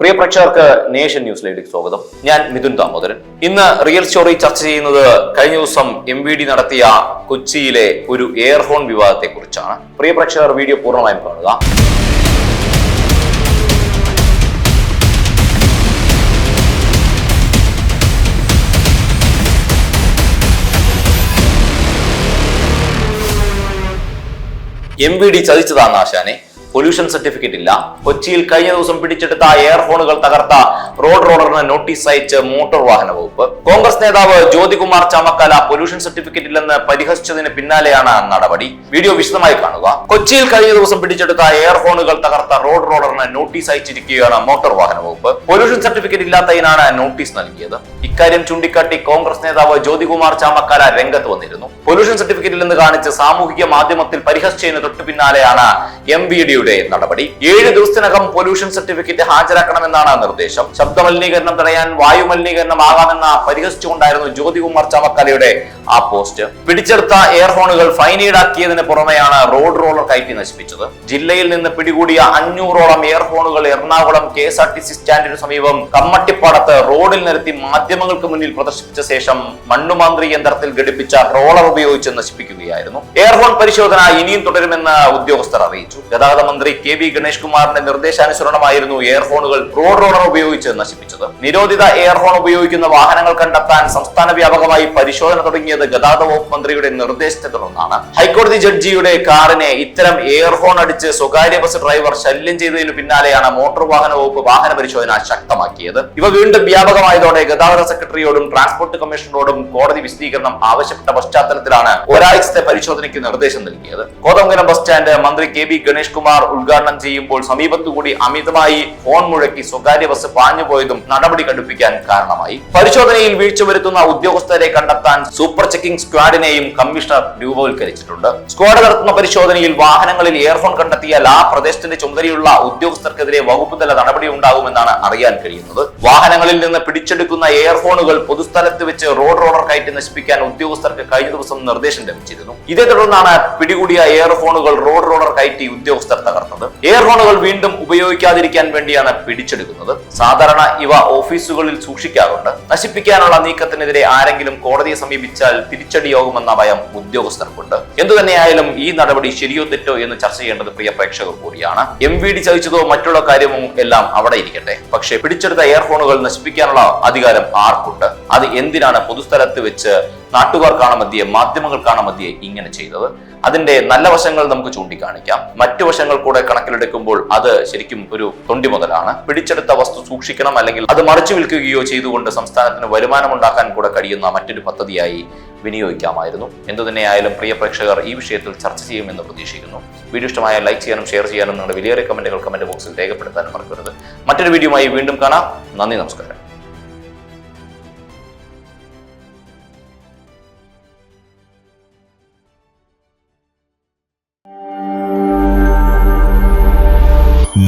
പ്രിയ പ്രേക്ഷകർക്ക് നേഷൻ ന്യൂസിലേക്ക് സ്വാഗതം. ഞാൻ മിഥുൻ ദാമോദരൻ. ഇന്ന് റിയൽ സ്റ്റോറി ചർച്ച ചെയ്യുന്നത് കഴിഞ്ഞ ദിവസം എം വി ഡി നടത്തിയ കൊച്ചിയിലെ ഒരു എയർ ഹോൺ വിവാദത്തെ കുറിച്ചാണ് പ്രിയ പ്രേക്ഷകർ വീഡിയോ പൂർണമായും കാണുക. എം വി ഡി ചതിച്ചതാണ് ആശാനെ പൊല്യൂഷൻ സർട്ടിഫിക്കറ്റ് ഇല്ല. കൊച്ചിയിൽ കഴിഞ്ഞ ദിവസം പിടിച്ചെടുത്ത എയർഫോണുകൾ തകർത്ത റോഡ് റോഡറിന് നോട്ടീസ് അയച്ച് മോട്ടോർ വാഹന വകുപ്പ്. കോൺഗ്രസ് നേതാവ് ജ്യോതികുമാർ ചാമക്കാല പൊല്യൂഷൻ സർട്ടിഫിക്കറ്റ് ഇല്ലെന്ന് പരിഹസിച്ചതിന് പിന്നാലെയാണ് നടപടി. വീഡിയോ വിശദമായി കാണുക. കൊച്ചിയിൽ കഴിഞ്ഞ ദിവസം പിടിച്ചെടുത്ത എയർഫോണുകൾ തകർത്ത റോഡ് റോഡറിന് നോട്ടീസ് അയച്ചിരിക്കുകയാണ് മോട്ടോർ വാഹന വകുപ്പ്. പൊല്യൂഷൻ സർട്ടിഫിക്കറ്റ് ഇല്ലാത്തതിനാണ് നോട്ടീസ് നൽകിയത്. ഇക്കാര്യം ചൂണ്ടിക്കാട്ടി കോൺഗ്രസ് നേതാവ് ജ്യോതികുമാർ ചാമക്കാല രംഗത്ത് വന്നിരുന്നു. പൊല്യൂഷൻ സർട്ടിഫിക്കറ്റ് ഇല്ലെന്ന് കാണിച്ച് സാമൂഹിക മാധ്യമത്തിൽ പരിഹസിച്ചതിന് തൊട്ടു പിന്നാലെയാണ് എം വി ഡിയുടെ നടപടി. ഏഴ് ദിവസത്തിനകം പൊല്യൂഷൻ സർട്ടിഫിക്കറ്റ് ഹാജരാക്കണമെന്നാണ് നിർദ്ദേശം. ശബ്ദമലിനീകരണം തടയാൻ വായു മലിനീകരണമാകാമെന്ന പരിഹസിച്ചുകൊണ്ടായിരുന്നു ജ്യോതികുമാർ ചാമക്കാലയുടെ ആ പോസ്റ്റ്. പിടിച്ചെടുത്ത എയർ ഹോണുകൾ ഫൈൻ ഈടാക്കിയതിന് പുറമെയാണ് റോഡ് റോളർ കയറ്റി നശിപ്പിച്ചത്. ജില്ലയിൽ നിന്ന് പിടികൂടിയ അഞ്ഞൂറോളം air ഹോണുകൾ Ernakulam K S R T C സ്റ്റാൻഡിന് സമീപം കമ്മട്ടിപ്പാടത്ത് റോഡിൽ നിരത്തി മാധ്യമങ്ങൾക്ക് മുന്നിൽ പ്രദർശിപ്പിച്ച ശേഷം മണ്ണുമാന്ത്രി യന്ത്രത്തിൽ ഘടിപ്പിച്ച റോളർ ഉപയോഗിച്ച് നശിപ്പിക്കുകയായിരുന്നു. എയർഫോൺ പരിശോധന ഇനിയും തുടരുമെന്ന് ഉദ്യോഗസ്ഥർ അറിയിച്ചു. ഗതാഗത മന്ത്രി കെ വി ഗണേഷ് കുമാറിന്റെ നിർദ്ദേശാനുസരണമായിരുന്നു എയർഫോണുകൾ റോഡ് റോളർ ഉപയോഗിച്ച് നശിപ്പിച്ചത്. നിരോധിത എയർഫോൺ ഉപയോഗിക്കുന്ന വാഹനങ്ങൾ കണ്ടെത്താൻ സംസ്ഥാന വ്യാപകമായി പരിശോധന തുടങ്ങിയത് ഗതാഗത വകുപ്പ് മന്ത്രിയുടെ നിർദ്ദേശത്തെ തുടർന്നാണ്. ഹൈക്കോടതി ജഡ്ജിയുടെ കാറിനെ ഇത്തരം എയർഫോൺ അടിച്ച് സ്വകാര്യ ബസ് ഡ്രൈവർ ശല്യം ചെയ്തതിനു പിന്നാലെയാണ് മോട്ടോർ വാഹന വകുപ്പ് വാഹന പരിശോധന ശക്തമാക്കിയത്. ഇവ വീണ്ടും വ്യാപകമായതോടെ ഗതാഗത സെക്രട്ടറിയോടും ട്രാൻസ്പോർട്ട് കമ്മീഷണറോടും കോടതി വിശദീകരണം ആവശ്യപ്പെട്ട പശ്ചാത്തലത്തിലാണ് ഒരാഴ്ചത്തെ പരിശോധനയ്ക്ക് നിർദ്ദേശം നൽകിയത്. കോതമംഗലം ബസ് സ്റ്റാൻഡ് മന്ത്രി കെ ബി ഗണേഷ് കുമാർ ഉദ്ഘാടനം ചെയ്യുമ്പോൾ സമീപത്തുകൂടി അമിതമായി ഫോൺ മുഴക്കി സ്വകാര്യ ബസ് പാഞ്ഞുപോയതും നടപടി കടുപ്പിക്കാൻ കാരണമായി. പരിശോധനയിൽ വീഴ്ച വരുത്തുന്ന ഉദ്യോഗസ്ഥരെ കണ്ടെത്താൻ സൂപ്പർ ചെക്കിംഗ് സ്ക്വാഡിനെയും കമ്മീഷണർ രൂപവൽക്കരിച്ചിട്ടുണ്ട്. സ്ക്വാഡ് നടത്തുന്ന പരിശോധനയിൽ വാഹനങ്ങളിൽ ഇയർഫോൺ കണ്ടെത്തിയാൽ ആ പ്രദേശത്തിന്റെ ചുമതലയുള്ള ഉദ്യോഗസ്ഥർക്കെതിരെ വകുപ്പ് തല നടപടി ഉണ്ടാകുമെന്നാണ് അറിയാൻ കഴിയുന്നത്. വാഹനങ്ങളിൽ നിന്ന് പിടിച്ചെടുക്കുന്ന എയർഫോണുകൾ പൊതുസ്ഥലത്ത് വെച്ച് റോഡ് റോഡർ കയറ്റി നശിപ്പിക്കാൻ ഉദ്യോഗസ്ഥർക്ക് കഴിഞ്ഞ ദിവസം നിർദ്ദേശം ലഭിച്ചിരുന്നു. ഇതേ തുടർന്നാണ് പിടികൂടിയ എയർഫോണുകൾ റോഡ് റോഡർ കയറ്റി ഉദ്യോഗസ്ഥർ തകർത്തത് എയർഫോണുകൾ വീണ്ടും ഉപയോഗിക്കാതിരിക്കാൻ വേണ്ടിയാണ് പിടിച്ചെടുക്കുന്നത്. സാധാരണ ഇവ ഓഫീസുകളിൽ സൂക്ഷിക്കാറുണ്ട്. നശിപ്പിക്കാനുള്ള നീക്കത്തിനെതിരെ ആരെങ്കിലും കോടതിയെ സമീപിച്ചാൽ തിരിച്ചടിയാകുമെന്ന ഭയം ഉദ്യോഗസ്ഥർക്കുണ്ട്. എന്തുതന്നെയായാലും ഈ നടപടി ശരിയോ തെറ്റോ എന്ന് ചർച്ച ചെയ്യേണ്ടത് പ്രിയ പ്രേക്ഷകർ കൂടിയാണ്. എം വി ഡി ചതിച്ചതോ മറ്റുള്ള കാര്യമോ എല്ലാം അവിടെ ഇരിക്കട്ടെ. പക്ഷേ പിടിച്ചെടുത്ത എയർഫോണുകൾ നശിപ്പിക്കാനുള്ള അധികാരം ആർക്കുണ്ട്? അത് എന്തിനാണ് പൊതുസ്ഥലത്ത് വെച്ച് നാട്ടുകാർക്കാണ് മതിയെ മാധ്യമങ്ങൾക്കാണ് മതിയെ ഇങ്ങനെ ചെയ്തത്. അതിന്റെ നല്ല വശങ്ങൾ നമുക്ക് ചൂണ്ടിക്കാണിക്കാം. മറ്റു വശങ്ങൾ കൂടെ കണക്കിലെടുക്കുമ്പോൾ അത് ശരിക്കും ഒരു തൊണ്ടി മുതലാണ്. പിടിച്ചെടുത്ത വസ്തു സൂക്ഷിക്കണം അല്ലെങ്കിൽ അത് മറിച്ചു വിൽക്കുകയോ ചെയ്തുകൊണ്ട് സംസ്ഥാനത്തിന് വരുമാനം ഉണ്ടാക്കാൻ കൂടെ കഴിയുന്ന മറ്റൊരു പദ്ധതിയായി വിനിയോഗിക്കാമായിരുന്നു. എന്തു തന്നെയായാലും പ്രിയ പ്രേക്ഷകർ ഈ വിഷയത്തിൽ ചർച്ച ചെയ്യുമെന്ന് പ്രതീക്ഷിക്കുന്നു. വീഡിയോ ഇഷ്ടമായ ലൈക്ക് ചെയ്യാനും ഷെയർ ചെയ്യാനും നിങ്ങളുടെ വിലയേറെ കമന്റുകൾ കമന്റ് ബോക്സിൽ രേഖപ്പെടുത്താനും മറക്കരുത്. മറ്റൊരു വീഡിയോയുമായി വീണ്ടും കാണാം. നന്ദി നമസ്കാരം.